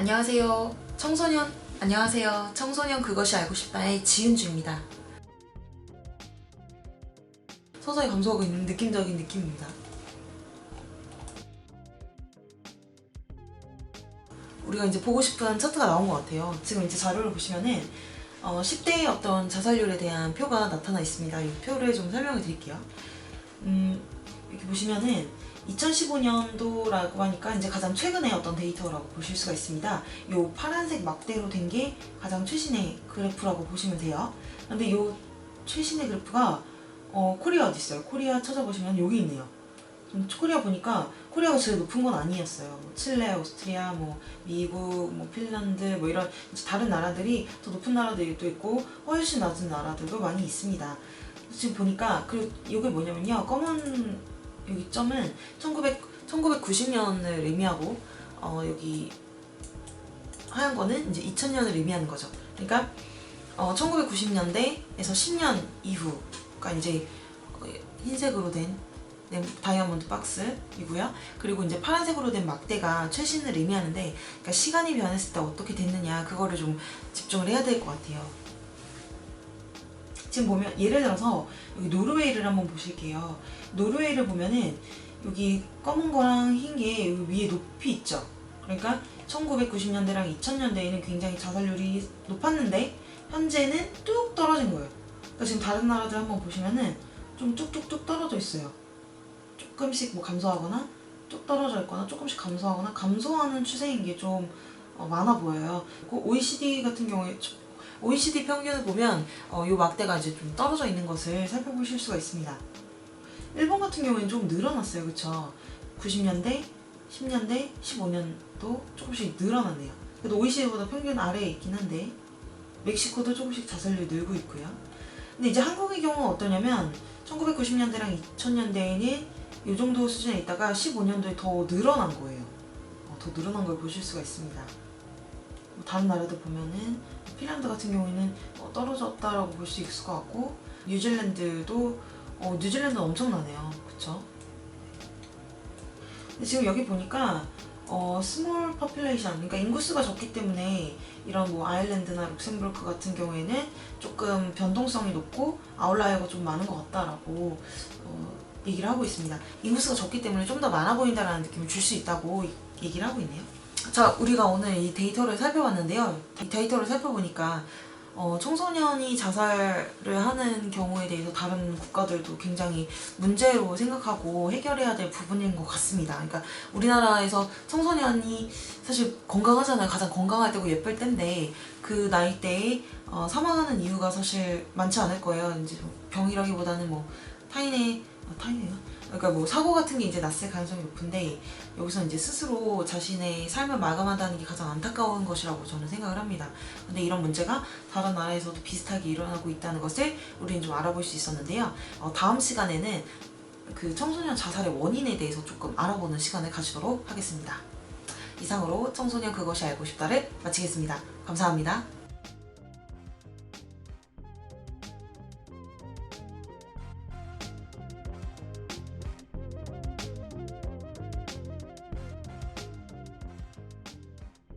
안녕하세요. 청소년, 안녕하세요. 청소년 그것이 알고 싶다의 지은주입니다. 서서히 감소하고 있는 느낌적인 느낌입니다. 우리가 이제 보고 싶은 차트가 나온 것 같아요. 지금 이제 자료를 보시면은 어, 10대의 어떤 자살률에 대한 표가 나타나 있습니다. 이 표를 좀 설명을 드릴게요. 음, 이렇게 보시면은 2015년도라고 하니까 이제 가장 최근의 어떤 데이터라고 보실 수가 있습니다. 요 파란색 막대로 된 게 가장 최신의 그래프라고 보시면 돼요. 근데 요 최신의 그래프가 어, 코리아 어디 있어요? 코리아 찾아보시면 여기 있네요. 좀 코리아 보니까 코리아가 제일 높은 건 아니었어요. 뭐 칠레, 오스트리아, 뭐 미국, 뭐 핀란드, 뭐 이런 다른 나라들이 더 높은 나라들도 있고 훨씬 낮은 나라들도 많이 있습니다. 지금 보니까 그리고 이게 뭐냐면요 검은 여기 점은 1900 1990년을 의미하고 어 여기 하얀 거는 이제 2000년을 의미하는 거죠. 그러니까 어 1990년대에서 10년 이후가 이제 어, 흰색으로 된 네, 다이아몬드 박스이고요. 그리고 이제 파란색으로 된 막대가 최신을 의미하는데 그러니까 시간이 변했을 때 어떻게 됐느냐 그거를 좀 집중을 해야 될 것 같아요. 지금 보면 예를 들어서 여기 노르웨이를 한번 보실게요. 노르웨이를 보면은 여기 검은 거랑 흰 게 위에 높이 있죠. 그러니까 1990년대랑 2000년대에는 굉장히 자살률이 높았는데 현재는 뚝 떨어진 거예요. 그러니까 지금 다른 나라들 한번 보시면은 좀 뚝뚝뚝 떨어져 있어요. 조금씩 뭐 감소하거나 뚝 떨어져 있거나 조금씩 감소하거나 감소하는 추세인 게 좀 많아 보여요. 그 OECD 같은 경우에 OECD 평균을 보면 어, 이 막대가 이제 좀 떨어져 있는 것을 살펴보실 수가 있습니다. 일본 같은 경우에는 좀 늘어났어요, 그쵸? 90년대, 10년대, 15년도 조금씩 늘어났네요. 그래도 OECD보다 평균 아래에 있긴 한데 멕시코도 조금씩 자살률이 늘고 있고요. 근데 이제 한국의 경우는 어떠냐면 1990년대랑 2000년대에는 이 정도 수준에 있다가 15년도에 더 늘어난 거예요. 어, 더 늘어난 걸 보실 수가 있습니다. 뭐 다른 나라들 보면은 핀란드 같은 경우에는 어, 떨어졌다라고 볼 수 있을 것 같고 뉴질랜드도 어, 뉴질랜드는 엄청나네요. 그쵸? 근데 지금 여기 보니까 어, 스몰 퍼퓰레이션, 그러니까 인구수가 적기 때문에 이런 뭐 아일랜드나 룩셈부르크 같은 경우에는 조금 변동성이 높고 아웃라이어가 좀 많은 것 같다라고 어, 얘기를 하고 있습니다. 인구수가 적기 때문에 좀 더 많아 보인다라는 느낌을 줄 수 있다고 얘기를 하고 있네요. 자, 우리가 오늘 이 데이터를 살펴봤는데요. 이 데이터를 살펴보니까 어, 청소년이 자살을 하는 경우에 대해서 다른 국가들도 굉장히 문제로 생각하고 해결해야 될 부분인 것 같습니다. 그러니까 우리나라에서 청소년이 사실 건강하잖아요. 가장 건강할 때고 예쁠 때인데 그 나이 대에 어, 사망하는 이유가 사실 많지 않을 거예요. 이제 뭐 병이라기보다는 뭐 타인의 어, 타인이요? 그러니까 뭐 사고 같은 게 이제 났을 가능성이 높은데 여기서 이제 스스로 자신의 삶을 마감한다는 게 가장 안타까운 것이라고 저는 생각을 합니다. 근데 이런 문제가 다른 나라에서도 비슷하게 일어나고 있다는 것을 우리는 좀 알아볼 수 있었는데요. 어, 다음 시간에는 그 청소년 자살의 원인에 대해서 조금 알아보는 시간을 가지도록 하겠습니다. 이상으로 청소년 그것이 알고 싶다를 마치겠습니다. 감사합니다.